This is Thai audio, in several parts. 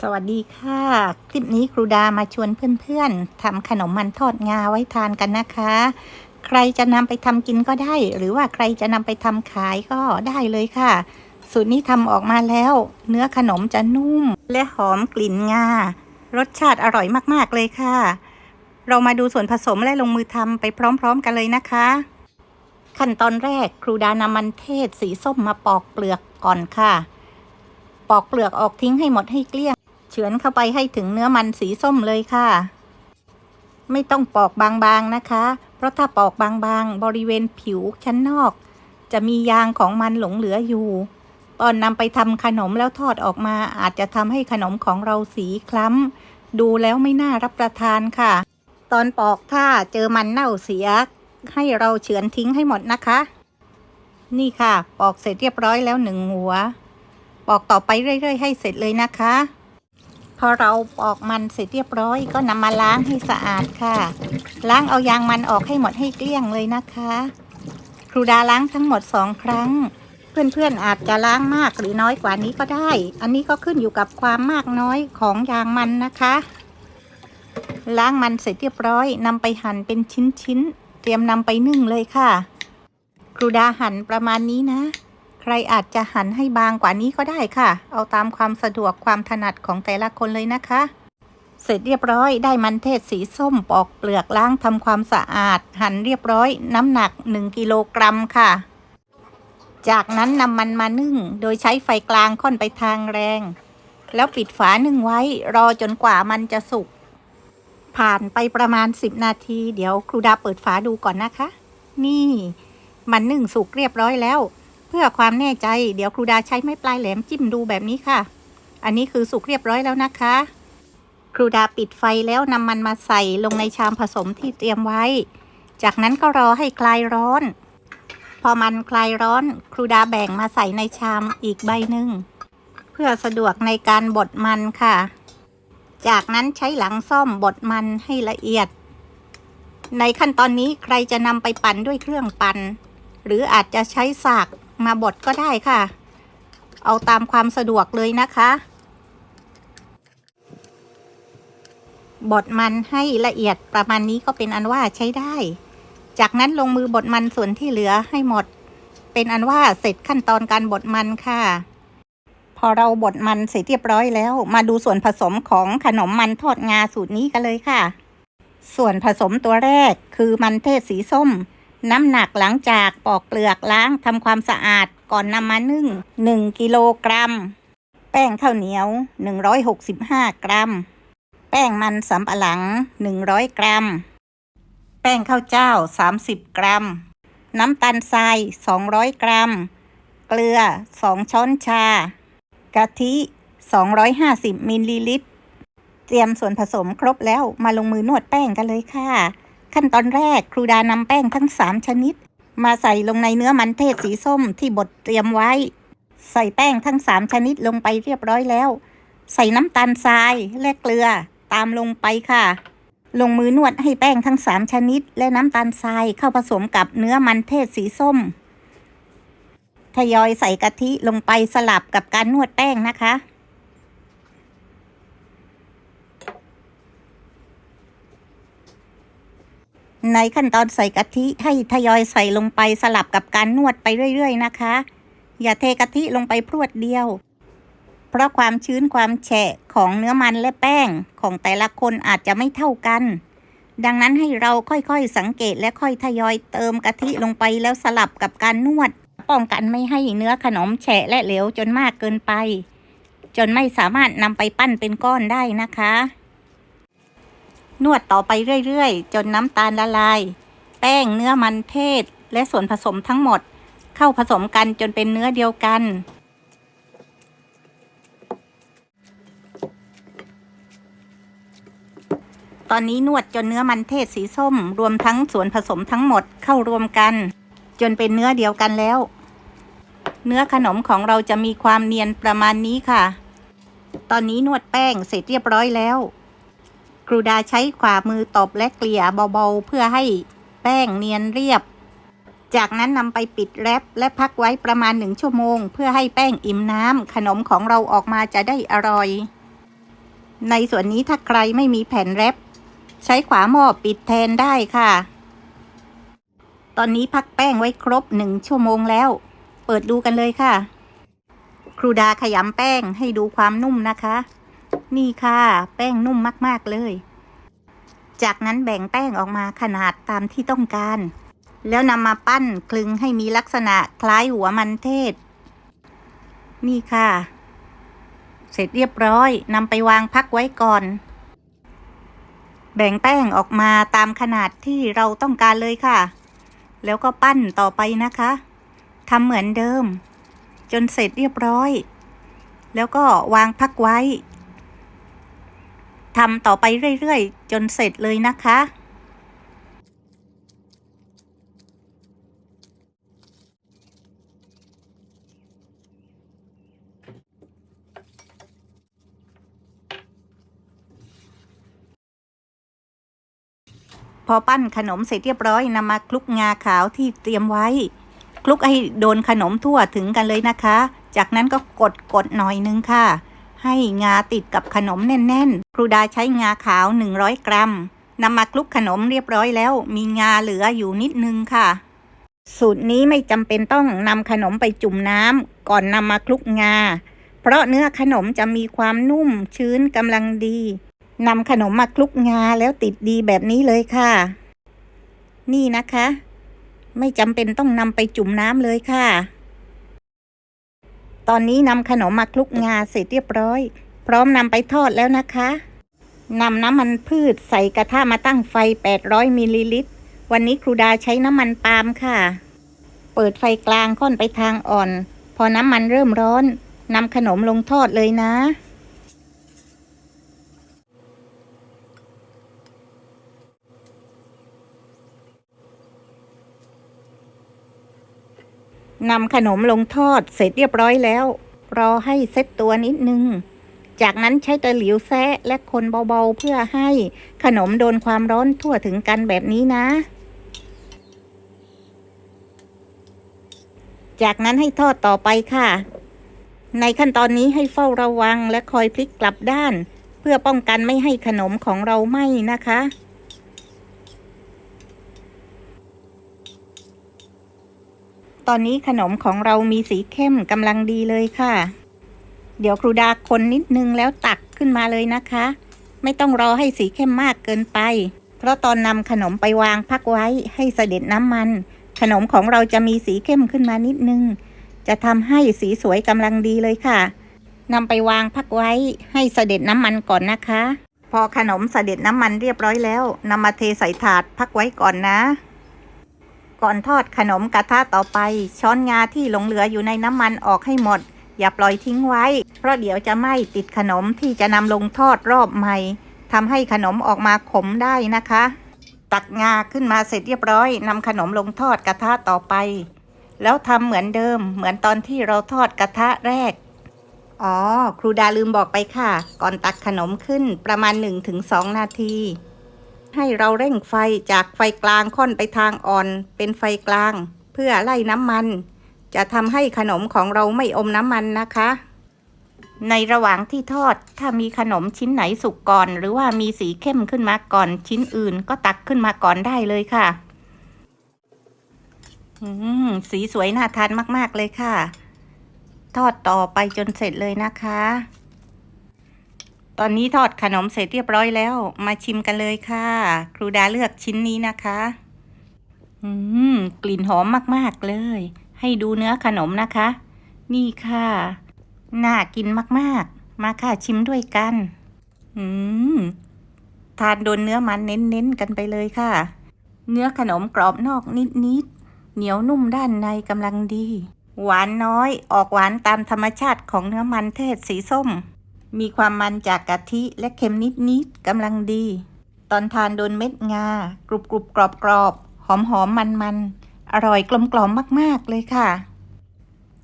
สวัสดีค่ะ คลิปนี้ครูดามาชวนเพื่อนๆทำขนมมันทอดงาไว้ทานกันนะคะ ใครจะนำไปทำกินก็ได้ หรือว่าใครจะนำไปทำขายก็ได้เลยค่ะ สูตรนี้ทำออกมาแล้ว เนื้อขนมจะนุ่ม และหอมกลิ่นงา รสชาติอร่อยมากๆเลยค่ะ เรามาดูส่วนผสมและลงมือทำไปพร้อมๆกันเลยนะคะ ขั้นตอนแรกครูดานำมันเทศสีส้มมาปอกเปลือกก่อนค่ะ ปอกเปลือกออกทิ้งให้หมดให้เกลี้ยง ฉือนเข้าไปให้ถึงเนื้อมันสีส้มเลยค่ะ ไม่ต้องปอกบางๆนะคะ เพราะถ้าปอกบางๆ บริเวณผิวชั้นนอก จะมียางของมันหลงเหลืออยู่ ตอนนำไปทำขนมแล้วทอดออกมาอาจจะทำให้ขนมของเราสีคล้ำดูแล้วไม่น่ารับประทานค่ะ ตอนปอกถ้าเจอมันเน่าเสีย ให้เราเฉือนทิ้งให้หมดนะคะ นี่ค่ะ ปอกเสร็จเรียบร้อยแล้วหนึ่งหัวปอกต่อไปเรื่อย ๆ ให้เสร็จเลยนะคะ พอเราปอกมันเสร็จเรียบร้อยก็นำมาล้างให้สะอาดค่ะ ล้างเอายางมันออกให้หมดให้เกลี้ยงเลยนะคะ ครูดาล้างทั้งหมดสองครั้ง เพื่อนๆอาจจะล้างมากหรือน้อยกว่านี้ก็ได้ อันนี้ก็ขึ้นอยู่กับความมากน้อยของยางมันนะคะ ล้างมันเสร็จเรียบร้อยนำไปหั่นเป็นชิ้นๆเตรียมนำไปนึ่งเลยค่ะ ครูดาหั่นประมาณนี้นะ รอาจจะหั่นให้บางกว่านี้ก็ได้ค่ะ เอาตามความสะดวกความถนัดของแต่ละคนเลยนะคะ เสร็จเรียบร้อยได้มันเทศสีส้มปอกเปลือกล้างทำความสะอาด หั่นเรียบร้อย น้ำหนัก 1 กิโลกรัมค่ะ จากนั้นนำมันมานึ่ง โดยใช้ไฟกลางค่อนไปทางแรง แล้วปิดฝานึ่งไว้ รอจนกว่ามันจะสุกผ่านไปประมาณ 10 นาที เดี๋ยวครูดาเปิดฝาดูก่อนนะคะ นี่ มันนึ่งสุกเรียบร้อยแล้ว เพื่อความแน่ใจเดี๋ยวครูดาใช้ไม้ปลายแหลมจิ้มดูแบบนี้ค่ะ อันนี้คือสุกเรียบร้อยแล้วนะคะ ครูดาปิดไฟแล้วนำมันมาใส่ลงในชามผสมที่เตรียมไว้ จากนั้นก็รอให้คลายร้อน พอมันคลายร้อน ครูดาแบ่งมาใส่ในชามอีกใบหนึ่งเพื่อสะดวกในการบดมันค่ะ จากนั้นใช้หลังซ่อมบดมันให้ละเอียด ในขั้นตอนนี้ใครจะนำไปปั่นด้วยเครื่องปั่นหรืออาจจะใช้สาก มาบดก็ได้ค่ะ เอาตามความสะดวกเลยนะคะ บดมันให้ละเอียดประมาณนี้ก็เป็นอันว่าใช้ได้ จากนั้นลงมือบดมันส่วนที่เหลือให้หมด เป็นอันว่าเสร็จขั้นตอนการบดมันค่ะ พอเราบดมันเสร็จเรียบร้อยแล้ว มาดูส่วนผสมของขนมมันทอดงาสูตรนี้กันเลยค่ะ ส่วนผสมตัวแรกคือมันเทศสีส้ม น้ำหนักหลังจากปอกเปลือกล้างทำความสะอาดก่อนนำมานึ่ง 1 กิโลกรัม แป้งข้าวเหนียว 165 กรัม แป้งมันสำปะหลัง 100 กรัม แป้งข้าวเจ้า 30 กรัม น้ำตาลทราย 200 กรัม เกลือ 2 ช้อนชา กะทิ 250 มิลลิลิตร เตรียมส่วนผสมครบแล้วมาลงมือนวดแป้งกันเลยค่ะ ขั้นตอนแรกครูดานำแป้งทั้ง 3 ชนิด มาใส่ลงในเนื้อมันเทศสีส้มที่บดเตรียมไว้ ใส่แป้งทั้ง 3 ชนิดลงไปเรียบร้อยแล้ว ใส่น้ำตาลทรายและเกลือตามลงไปค่ะ ลงมือนวดให้แป้งทั้ง 3 ชนิด และน้ำตาลทรายเข้าผสมกับเนื้อมันเทศสีส้ม ทยอยใส่กะทิลงไปสลับกับการนวดแป้งนะคะ ในขั้นตอนใส่กะทิให้ทยอยใส่ลงไปสลับกับการนวดไปเรื่อยๆนะคะ อย่าเทกะทิลงไปพรวดเดียว เพราะความชื้นความแฉะของเนื้อมันและแป้งของแต่ละคนอาจจะไม่เท่ากัน ดังนั้นให้เราค่อยๆสังเกตและค่อยทยอยเติมกะทิลงไปแล้วสลับกับการนวด ป้องกันไม่ให้เนื้อขนมแฉะและเหลวจนมากเกินไป จนไม่สามารถนำไปปั้นเป็นก้อนได้นะคะ นวดต่อไปเรื่อยๆ จนน้ำตาลละลาย แป้งเนื้อมันเทศ และส่วนผสมทั้งหมด เข้าผสมกันจนเป็นเนื้อเดียวกัน ตอนนี้นวดจนเนื้อมันเทศสีส้ม รวมทั้งส่วนผสมทั้งหมดเข้ารวมกัน จนเป็นเนื้อเดียวกันแล้ว เนื้อขนมของเราจะมีความเนียนประมาณนี้ค่ะ ตอนนี้นวดแป้งเสร็จเรียบร้อยแล้ว ครูดาใช้ขวามือตบและเกลี่ยเบาๆ เพื่อให้แป้งเนียนเรียบ จากนั้นนำไปปิดแรปและพักไว้ประมาณหนึ่งชั่วโมง เพื่อให้แป้งอิ่มน้ำขนมของเราออกมาจะได้อร่อย ในส่วนนี้ถ้าใครไม่มีแผ่นแรปใช้ขวาหม้อปิดแทนได้ค่ะ ตอนนี้พักแป้งไว้ครบหนึ่งชั่วโมงแล้ว เปิดดูกันเลยค่ะ ครูดาขยำแป้งให้ดูความนุ่มนะคะ นี่ค่ะ แป้งนุ่มมากๆเลย จากนั้นแบ่งแป้งออกมาขนาดตามที่ต้องการ แล้วนำมาปั้นคลึงให้มีลักษณะคล้ายหัวมันเทศ นี่ค่ะ เสร็จเรียบร้อยนำไปวางพักไว้ก่อน แบ่งแป้งออกมาตามขนาดที่เราต้องการเลยค่ะ แล้วก็ปั้นต่อไปนะคะทำเหมือนเดิม จนเสร็จเรียบร้อย แล้วก็วางพักไว้ ทำต่อไปเรื่อยๆ จนเสร็จเลยนะคะ พอปั้นขนมเสร็จเรียบร้อยนำมาคลุกงาขาวที่เตรียมไว้ คลุกให้โดนขนมทั่วถึงกันเลยนะคะ จากนั้นก็กดกดหน่อยนึงค่ะ ให้งาติดกับขนมแน่น ๆ ครูดาใช้งาขาว 100 กรัมนำมาคลุกขนมเรียบร้อยแล้ว มีงาเหลืออยู่นิดนึงค่ะ สูตรนี้ไม่จำเป็นต้องนำขนมไปจุ่มน้ำก่อนนำมาคลุกงา เพราะเนื้อขนมจะมีความนุ่มชื้นกำลังดีนำขนมมาคลุกงาแล้วติดดีแบบนี้เลยค่ะ นี่นะคะ ไม่จำเป็นต้องนำไปจุ่มน้ำเลยค่ะ ตอนนี้นำขนมมาคลุกงาเสร็จเรียบร้อย พร้อมนำไปทอดแล้วนะคะนำน้ำมันพืชใส่กระทะมาตั้งไฟ 800มิลลิลิตร วันนี้ครูดาใช้น้ำมันปาล์มค่ะ เปิดไฟกลางค่อนไปทางอ่อน พอน้ำมันเริ่มร้อนนำขนมลงทอดเลยนะ นำขนมลงทอดเสร็จเรียบร้อยแล้ว รอให้เซ็ตตัวนิดนึง จากนั้นใช้ตะหลิวแซะและคนเบาๆ เพื่อให้ขนมโดนความร้อนทั่วถึงกันแบบนี้นะ จากนั้นให้ทอดต่อไปค่ะ ในขั้นตอนนี้ให้เฝ้าระวังและคอยพลิกกลับด้าน เพื่อป้องกันไม่ให้ขนมของเราไหม้นะคะ ตอนนี้ขนมของเรามีสีเข้มกำลังดีเลยค่ะ เดี๋ยวครูดาคนนิดนึงแล้วตักขึ้นมาเลยนะคะ ไม่ต้องรอให้สีเข้มมากเกินไป เพราะตอนนำขนมไปวางพักไว้ให้เสด็จน้ำมัน ขนมของเราจะมีสีเข้มขึ้นมานิดนึง จะทำให้สีสวยกำลังดีเลยค่ะนำไปวางพักไว้ให้เสด็จน้ำมันก่อนนะคะ พอขนมเสด็จน้ำมันเรียบร้อยแล้วนำมาเทใส่ถาดพักไว้ก่อนนะ ก่อนทอดขนมกระทะต่อไป ช้อนงาที่หลงเหลืออยู่ในน้ำมันออกให้หมด อย่าปล่อยทิ้งไว้ เพราะเดี๋ยวจะไหม้ติดขนมที่จะนำลงทอดรอบใหม่ทำให้ขนมออกมาขมได้นะคะ ตักงาขึ้นมาเสร็จเรียบร้อยนำขนมลงทอดกระทะต่อไป แล้วทำเหมือนเดิม เหมือนตอนที่เราทอดกระทะแรกอ๋อ ครูดาลืมบอกไปค่ะ ก่อนตักขนมขึ้นประมาณ 1-2 นาที ให้เราเร่งไฟจากไฟกลางค่อนไปทางอ่อน เป็นไฟกลาง เพื่อไล่น้ำมัน จะทำให้ขนมของเราไม่อมน้ำมันนะคะ ในระหว่างที่ทอดถ้ามีขนมชิ้นไหนสุกก่อน หรือว่ามีสีเข้มขึ้นมาก่อนชิ้นอื่น ก็ตักขึ้นมาก่อนได้เลยค่ะสีสวยน่าทานมาก ๆ เลยค่ะ ทอดต่อไปจนเสร็จเลยนะคะ ตอนนี้ทอดขนมเสร็จเรียบร้อยแล้ว มาชิมกันเลยค่ะ ครูดาเลือกชิ้นนี้นะคะ อืม กลิ่นหอมมากๆเลย ให้ดูเนื้อขนมนะคะ นี่ค่ะ น่ากินมากๆ มาค่ะชิมด้วยกัน อืม ทานโดนเนื้อมันเน้นๆกันไปเลยค่ะ เนื้อขนมกรอบนอกนิดๆ เหนียวนุ่มด้านในกำลังดี หวานน้อย ออกหวานตามธรรมชาติของเนื้อมันเทศสีส้ม มีความมันจากกะทิและเค็มนิดๆกำลังดี ตอนทานโดนเม็ดงา กรุบกรุบกรอบกรอบหอมหอมมันมันอร่อยกลมกล่อมมากๆเลยค่ะ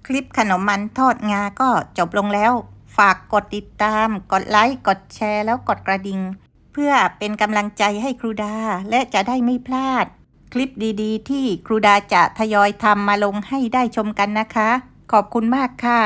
คลิปขนมมันทอดงาก็จบลงแล้ว ฝากกดติดตาม กดไลค์ กดแชร์ แล้วกดกระดิ่ง เพื่อเป็นกำลังใจให้ครูดา และจะได้ไม่พลาด คลิปดีๆ ที่ครูดาจะทยอยทำมาลงให้ได้ชมกันนะคะ ขอบคุณมากค่ะ